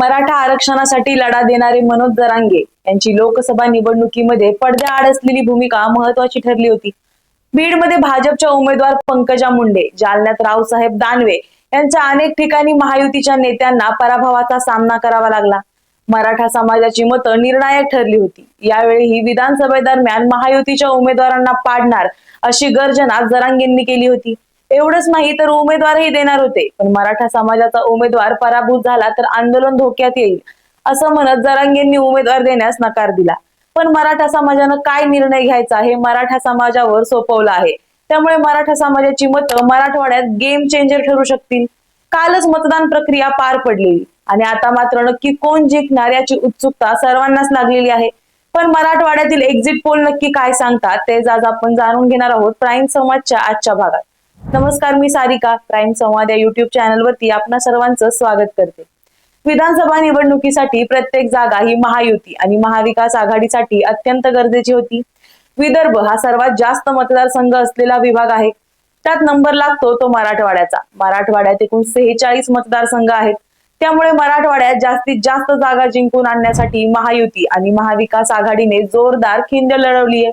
मराठा आरक्षणासाठी लढा देणारे मनोज जरांगे यांची लोकसभा निवडणुकीमध्ये पडद्याआड असलेली भूमिका महत्वाची ठरली होती. बीडमध्ये भाजपच्या उमेदवार पंकजा मुंडे जालन्यात रावसाहेब दानवे यांच्या अनेक ठिकाणी महायुतीच्या नेत्यांना पराभवाचा सामना करावा लागला. मराठा समाजाची मतं निर्णायक ठरली होती. यावेळी विधानसभेदरम्यान महायुतीच्या उमेदवारांना पाडणार अशी गर्जना जरांगेंनी केली होती. एवढंच नाही तर उमेदवारही देणार होते. पण मराठा समाजाचा उमेदवार पराभूत झाला तर आंदोलन धोक्यात येईल असं म्हणत जरांगेंनी उमेदवार देण्यास नकार दिला. पण मराठा समाजानं काय निर्णय घ्यायचा हे मराठा समाजावर सोपवलं आहे. त्यामुळे मराठा समाजाची मतं मराठवाड्यात गेम चेंजर ठरू शकतील. कालच मतदान प्रक्रिया पार पडलेली आणि आता मात्र नक्की कोण जिंकणार याची उत्सुकता सर्वांनाच लागलेली आहे. पण मराठवाड्यातील एक्झिट पोल नक्की काय सांगतात ते आज आपण जाणून घेणार आहोत. प्राईम समाजच्या आजच्या भागात. नमस्कार मी सारिका. क्राईम संवाद या युट्यूब चॅनलवरती आपणा सर्वांचं स्वागत करते. विधानसभा निवडणुकीसाठी प्रत्येक जागा ही महायुती आणि महाविकास आघाडीसाठी अत्यंत गरजेची होती. विदर्भ हा सर्वात जास्त मतदारसंघ असलेला विभाग आहे. त्यात नंबर लागतो तो मराठवाड्याचा. मराठवाड्यात एकूण सेहेचाळीस मतदारसंघ आहेत. त्यामुळे मराठवाड्यात जास्तीत जास्त जागा जिंकून आणण्यासाठी महायुती आणि महाविकास आघाडीने जोरदार खिंड लढवली आहे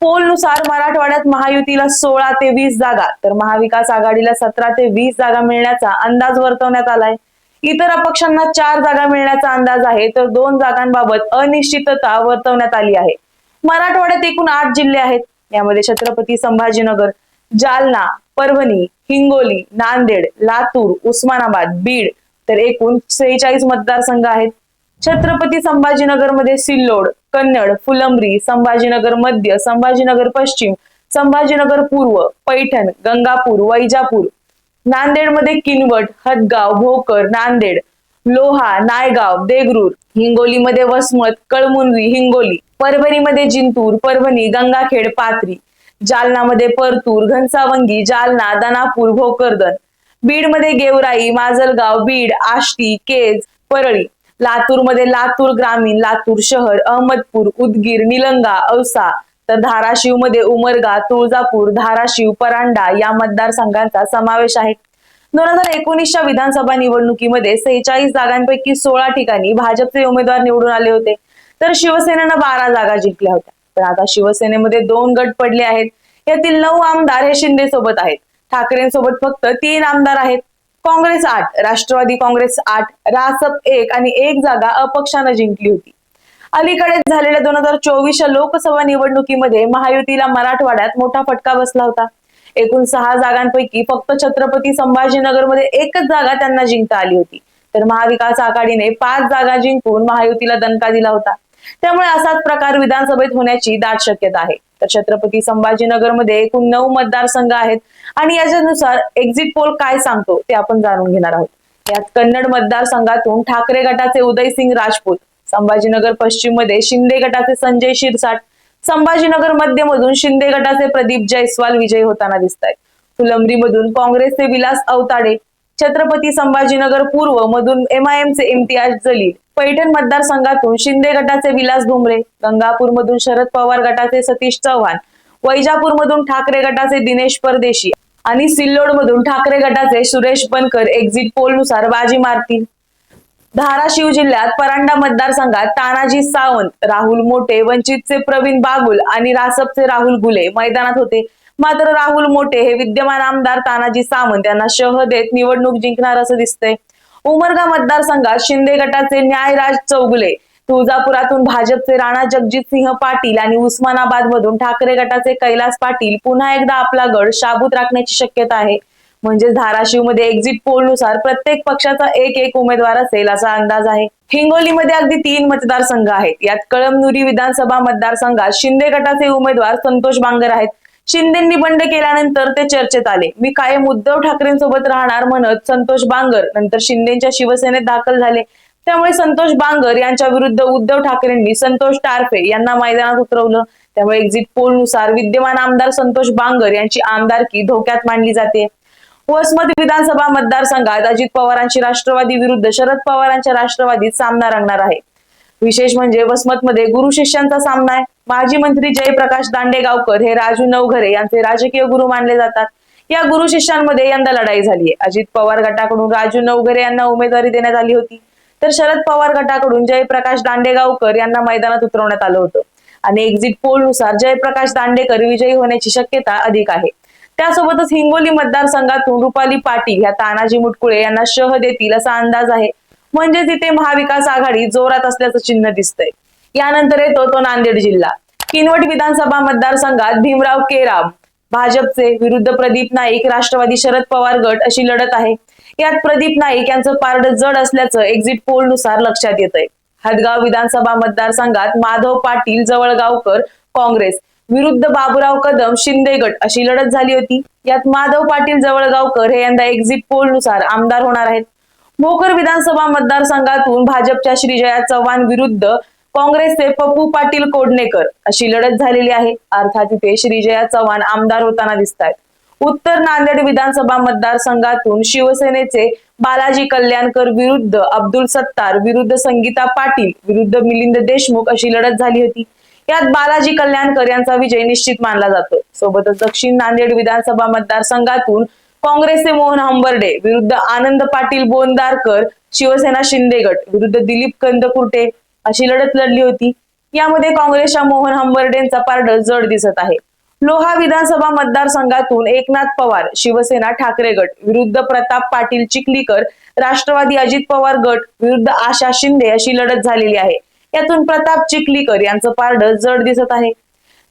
पोलनुसार मराठवाड्यात महायुतीला सोळा ते वीस जागा तर महाविकास आघाडीला सतरा ते वीस जागा मिळण्याचा अंदाज वर्तवण्यात आलाय. इतर अपक्षांना चार जागा मिळण्याचा अंदाज आहे तर दोन जागांबाबत अनिश्चितता वर्तवण्यात आली आहे. मराठवाड्यात एकूण आठ जिल्हे आहेत यामध्ये छत्रपती संभाजीनगर जालना परभणी हिंगोली नांदेड लातूर उस्मानाबाद बीड तर एकूण सेहेचाळीस मतदारसंघ आहेत. छत्रपती संभाजीनगरमध्ये सिल्लोड कन्नड फुलंब्री संभाजीनगर मध्य संभाजीनगर पश्चिम संभाजीनगर पूर्व पैठण गंगापूर वैजापूर नांदेडमध्ये किनवट हदगाव भोकर नांदेड लोहा नायगाव देगरूर हिंगोलीमध्ये वसमत कळमुनरी हिंगोली परभणीमध्ये जिंतूर परभणी गंगाखेड पात्री जालनामध्ये परतूर घनसावंगी जालना दानापूर भोकरदन बीडमध्ये गेवराई माजलगाव बीड आष्टी केज परळी लातूरमध्ये लातूर ग्रामीण लातूर शहर अहमदपूर उदगीर निलंगा औसा तर धाराशिवमध्ये उमरगा तुळजापूर धाराशिव परांडा या मतदारसंघांचा समावेश आहे. दोन हजार एकोणीसच्या विधानसभा निवडणुकीमध्ये सेहेचाळीस जागांपैकी सोळा ठिकाणी भाजपचे उमेदवार निवडून आले होते. तर शिवसेनेनं बारा जागा जिंकल्या होत्या. पण आता शिवसेनेमध्ये दोन गट पडले आहेत. यातील नऊ आमदार हे शिंदे सोबत आहेत. ठाकरेंसोबत फक्त तीन आमदार आहेत. काँग्रेस आठ राष्ट्रवादी काँग्रेस आठ रासप एक आणि एक जागा अपक्षानं जिंकली होती. अलीकडे झालेल्या दोन हजार चोवीसच्या लोकसभा निवडणुकीमध्ये महायुतीला मराठवाड्यात मोठा फटका बसला होता. एकूण सहा जागांपैकी फक्त छत्रपती संभाजीनगरमध्ये एकच जागा त्यांना जिंकता आली होती. तर महाविकास आघाडीने पाच जागा जिंकून महायुतीला दणका दिला होता. त्यामुळे असाच प्रकार विधानसभेत होण्याची दाट शक्यता आहे. तर छत्रपती संभाजीनगरमध्ये एकूण नऊ मतदारसंघ आहेत. आणि याच्यानुसार एक्झिट पोल काय सांगतो ते आपण जाणून घेणार आहोत. यात कन्नड मतदारसंघातून ठाकरे गटाचे उदयसिंग राजपूत संभाजीनगर पश्चिममध्ये शिंदे गटाचे संजय शिरसाट संभाजीनगर मध्यमधून शिंदे गटाचे प्रदीप जयस्वाल विजयी होताना दिसत आहेत फुलंब्री मधून काँग्रेसचे विलास अवताडे छत्रपती संभाजीनगर पूर्व मधून एमआयएमचे इम्तियाज जलील पैठण मतदारसंघातून शिंदे गटाचे विलास भुमरे गंगापूर मधून शरद पवार गटाचे सतीश चव्हाण वैजापूर मधून ठाकरे गटाचे दिनेश परदेशी आणि सिल्लोड मधून ठाकरे गटाचे सुरेश बनकर एक्झिट पोलनुसार बाजी मारतील. धाराशिव जिल्ह्यात परांडा मतदारसंघात तानाजी सावंत राहुल मोठे वंचितचे प्रवीण बागुल आणि रासपचे राहुल गुले मैदानात होते. मात्र राहुल मोठे हे विद्यमान आमदार तानाजी सावंत यांना शह देत निवडणूक जिंकणार असं दिसतंय. उमरगा मतदारसंघात शिंदे गटाचे न्यायराज चौगुले तुळजापुरातून भाजपचे राणा जगजित सिंह पाटील आणि उस्मानाबाद मधून ठाकरे गटाचे कैलास पाटील पुन्हा एकदा आपला गड शाबूत राखण्याची शक्यता आहे. म्हणजेच धाराशिवमध्ये एक्झिट पोलनुसार प्रत्येक पक्षाचा एक एक उमेदवार असेल असा अंदाज आहे. हिंगोलीमध्ये अगदी तीन मतदारसंघ आहेत. यात कळमनुरी विधानसभा मतदारसंघात शिंदे गटाचे उमेदवार संतोष बांगर आहेत. शिंदेंनी बंड केल्यानंतर ते चर्चेत आले. मी कायम उद्धव ठाकरेंसोबत राहणार म्हणत संतोष बांगर नंतर शिंदेच्या शिवसेनेत दाखल झाले. त्यामुळे संतोष बांगर यांच्या विरुद्ध उद्धव ठाकरेंनी संतोष टारफे यांना मैदानात उतरवलं. त्यामुळे एक्झिट पोलनुसार विद्यमान आमदार संतोष बांगर यांची आमदारकी धोक्यात मानली जाते. वसमत विधानसभा मतदारसंघात अजित पवारांची राष्ट्रवादी विरुद्ध शरद पवारांच्या राष्ट्रवादीत सामना रंगणार आहे. विशेष म्हणजे वसमतमध्ये गुरु शिष्यांचा सामना आहे. माजी मंत्री जयप्रकाश दांडेगावकर हे राजू नवघरे यांचे राजकीय गुरु मानले जातात. या गुरु शिष्यांमध्ये यंदा लढाई झाली आहे. अजित पवार गटाकडून राजू नवघरे यांना उमेदवारी देण्यात आली होती. तर शरद पवार गटाकडून जयप्रकाश दांडेगावकर यांना मैदानात उतरवण्यात आलं होतं. आणि एक्झिट पोलनुसार जयप्रकाश दांडेकर विजयी होण्याची शक्यता अधिक आहे. त्यासोबतच हिंगोली मतदारसंघातून रुपाली पाटील या तानाजी मुटकुळे यांना शह देतील असा अंदाज आहे. म्हणजे तिथे महाविकास आघाडी जोरात असल्याचं चिन्ह दिसतंय. यानंतर येतो तो नांदेड जिल्हा. किनवट विधानसभा मतदारसंघात भीमराव केराम भाजपचे विरुद्ध प्रदीप नाईक राष्ट्रवादी शरद पवार गट अशी लढत आहे. यात प्रदीप नाईक यांचं पारड जड असल्याचं एक्झिट पोलनुसार लक्षात येत आहे हदगाव विधानसभा मतदारसंघात माधव पाटील जवळगावकर काँग्रेस. विरुद्ध बाबुराव कदम शिंदे गट अशी लढत झाली होती. यात माधव पाटील जवळगावकर हे यंदा एक्झिट पोलनुसार आमदार होणार आहेत. भोकर विधानसभा मतदारसंघातून भाजपच्या श्रीजया चव्हाण विरुद्ध काँग्रेसचे पप्पू पाटील कोडणेकर अशी लढत झालेली आहे. अर्थात इथे श्रीजया चव्हाण आमदार होताना दिसत आहेत उत्तर नांदेड विधानसभा मतदारसंघातून शिवसेनेचे बालाजी कल्याणकर विरुद्ध अब्दुल सत्तार विरुद्ध संगीता पाटील विरुद्ध मिलिंद देशमुख अशी लढत झाली होती. यात बालाजी कल्याणकर यांचा विजय निश्चित मानला जातो. सोबतच दक्षिण नांदेड विधानसभा मतदारसंघातून काँग्रेसचे मोहन हंबर्डे विरुद्ध आनंद पाटील बोंदारकर शिवसेना शिंदे गट विरुद्ध दिलीप कंदकुर्टे अशी लढत लढली होती. यामध्ये काँग्रेसच्या मोहन हंबर्डेंचा पारड जड दिसत आहे. लोहा विधानसभा मतदारसंघातून एकनाथ पवार शिवसेना ठाकरे गट विरुद्ध प्रताप पाटील चिखलीकर राष्ट्रवादी अजित पवार गट विरुद्ध आशा शिंदे अशी लढत झालेली आहे. यातून प्रताप चिखलीकर यांचं पारड जड दिसत आहे.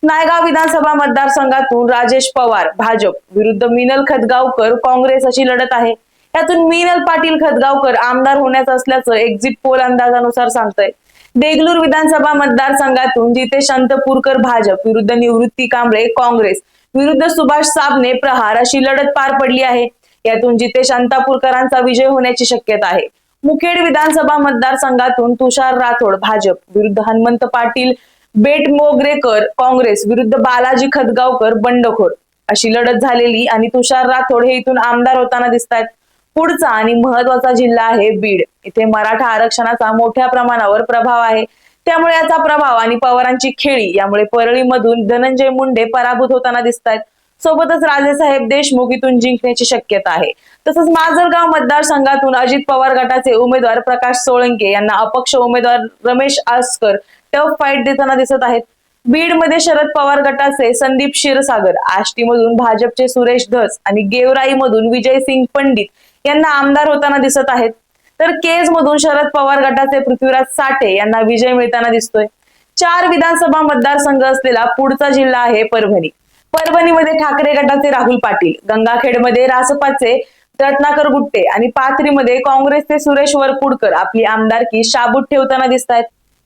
नायगाव विधानसभा मतदारसंघातून राजेश पवार भाजप विरुद्ध मिनल खतगावकर काँग्रेस अशी लढत आहे. यातून मिनल पाटील खतगावकर आमदार होण्याचं असल्याचं एक्झिट पोल अंदाजानुसार सांगतंय. देगलूर विधानसभा मतदारसंघातून जितेश अंतपूरकर भाजप विरुद्ध निवृत्ती कांबळे काँग्रेस विरुद्ध सुभाष साबणे प्रहार अशी लढत पार पडली आहे. यातून जितेश अंतापूरकरांचा विजय होण्याची शक्यता आहे. मुखेड विधानसभा मतदारसंघातून तुषार राठोड भाजप विरुद्ध हनुमंत पाटील बेट मोगरेकर काँग्रेस विरुद्ध बालाजी खतगावकर बंडखोर अशी लढत झालेली आणि तुषार राठोड हे इथून आमदार होताना दिसत आहेत पुढचा आणि महत्त्वाचा जिल्हा आहे बीड. इथे मराठा आरक्षणाचा मोठ्या प्रमाणावर प्रभाव आहे. त्यामुळे याचा प्रभाव आणि पवारांची खेळी यामुळे परळीमधून धनंजय मुंडे पराभूत होताना दिसत आहेत सोबतच राजेसाहेब देशमुख इथून जिंकण्याची शक्यता आहे. तसंच माजलगाव मतदारसंघातून अजित पवार गटाचे उमेदवार प्रकाश सोळंके यांना अपक्ष उमेदवार रमेश आसकर टफ फाईट देताना दिसत आहेत. बीडमध्ये शरद पवार गटाचे संदीप क्षीरसागर आष्टीमधून भाजपचे सुरेश धस आणि गेवराईमधून विजय सिंग पंडित यांना आमदार होताना दिसत आहेत. तर केज मधून शरद पवार गटाचे पृथ्वीराज साठे यांना विजय मिळताना दिसतोय. चार विधानसभा मतदारसंघ असलेला पुढचा जिल्हा आहे परभणी. परभणीमध्ये ठाकरे गटाचे राहुल पाटील गंगाखेडमध्ये रासपाचे रत्नाकर गुट्टे आणि पाथरीमध्ये काँग्रेसचे सुरेश वरपुडकर आपली आमदारकी शाबूत ठेवताना दिसत आहेत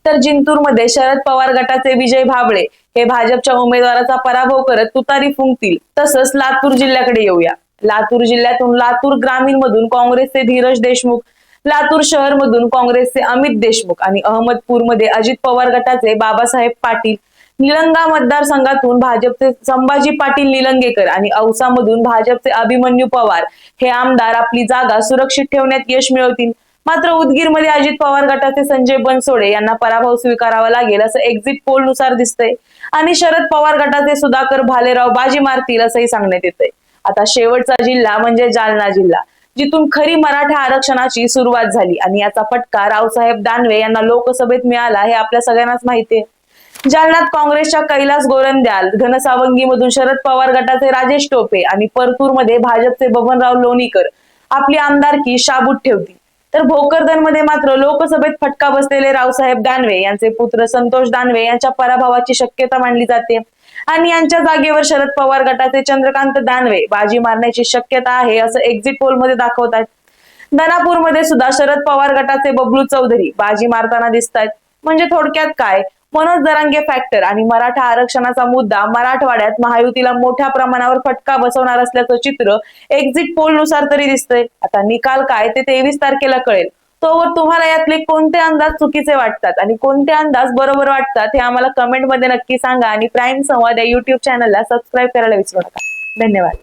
तर जिंतूरमध्ये शरद पवार गटाचे विजय भाबळे हे भाजपच्या उमेदवाराचा पराभव करत तुतारी फुंकतील. तसंच लातूर जिल्ह्याकडे येऊया. लातूर जिल्ह्यातून लातूर ग्रामीण मधून काँग्रेसचे धीरज देशमुख लातूर शहर मधून काँग्रेसचे अमित देशमुख आणि अहमदपूरमध्ये अजित पवार गटाचे बाबासाहेब पाटील निलंगा मतदारसंघातून भाजपचे संभाजी पाटील निलंगेकर आणि औसामधून भाजपचे अभिमन्यू पवार हे आमदार आपली जागा सुरक्षित ठेवण्यात यश मिळवतील. मात्र उदगीरमध्ये अजित पवार गटाचे संजय बनसोडे यांना पराभव स्वीकारावा लागेल असं एक्झिट पोलनुसार दिसतंय. आणि शरद पवार गटाचे सुधाकर भालेराव बाजी मारतील असंही सांगण्यात येतंय. आता शेवटचा जिल्हा म्हणजे जालना जिल्हा जिथून खरी मराठा आरक्षणाची सुरुवात झाली. आणि याचा फटका रावसाहेब दानवे यांना लोकसभेत मिळाला हे आपल्या सगळ्यांनाच माहिती आहे. जालन्यात काँग्रेसच्या कैलास गोरंद्याल घनसावंगीमधून शरद पवार गटाचे राजेश टोपे आणि परतूरमध्ये भाजपचे बबनराव लोणीकर आपली आमदारकी शाबूत ठेवतील. तर भोकरदनमध्ये मात्र लोकसभेत फटका बसलेले रावसाहेब दानवे यांचे पुत्र संतोष दानवे यांच्या पराभवाची शक्यता मानली जाते. आणि यांच्या जागेवर शरद पवार गटाचे चंद्रकांत दानवे बाजी मारण्याची शक्यता आहे असं एक्झिट पोलमध्ये दाखवत आहेत. दनापूरमध्ये सुद्धा शरद पवार गटाचे बबलू चौधरी बाजी मारताना दिसत आहेत म्हणजे थोडक्यात काय? मनोज दरांगे फॅक्टर आणि मराठा आरक्षणाचा मुद्दा मराठवाड्यात महायुतीला मोठ्या प्रमाणावर फटका बसवणार असल्याचं चित्र एक्झिट पोलनुसार तरी दिसतंय. आता निकाल काय ते तेवीस तारखेला कळेल. तोवर तुम्हाला यातले कोणते अंदाज चुकीचे वाटतात? आणि कोणते अंदाज बरोबर वाटतात हे आम्हाला कमेंटमध्ये नक्की सांगा. आणि प्राईम संवाद या युट्यूब चॅनलला सबस्क्राईब करायला विसरू नका. धन्यवाद.